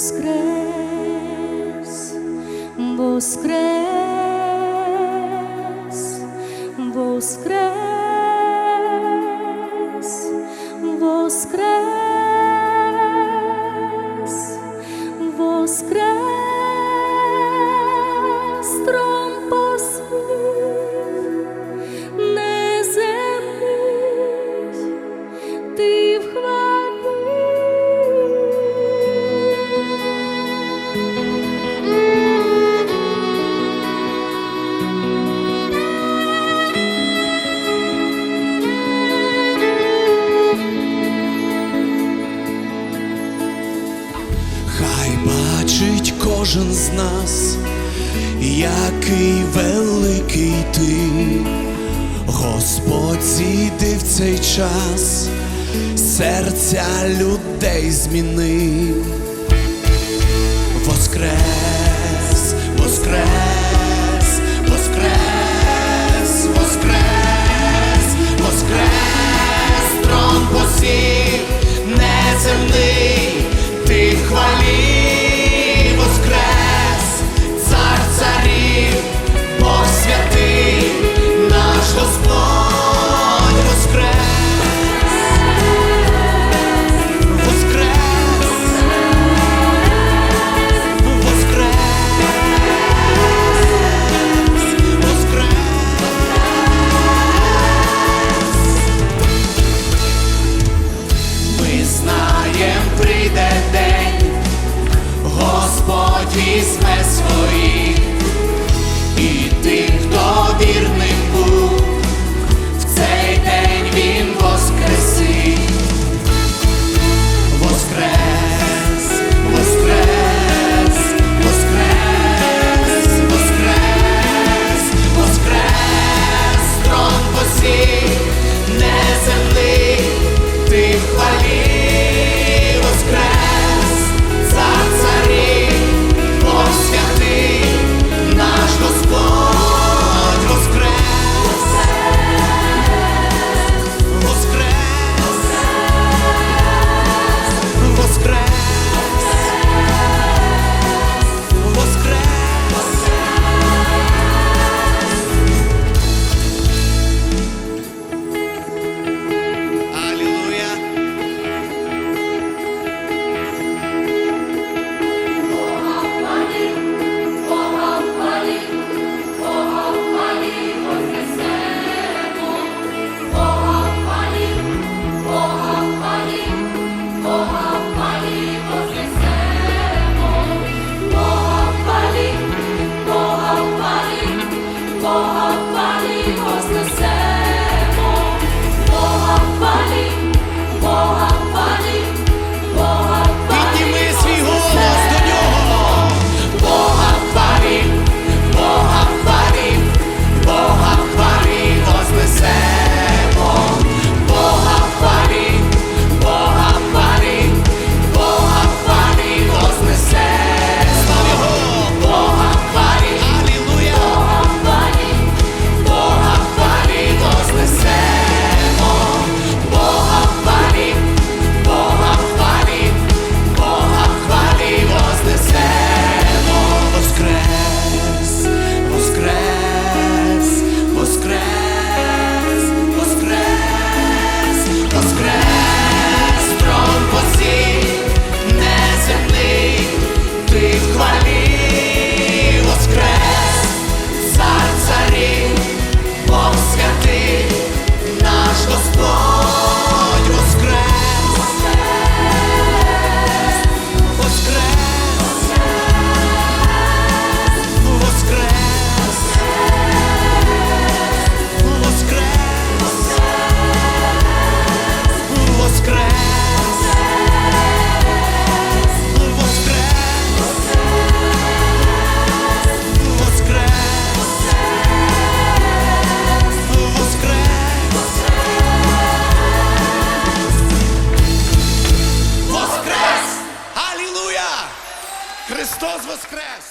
Vos crês, vos crês, vos crês. бачить кожен з нас, який великий ти, Господь зійди в цей час, серця людей змінив. for cresce.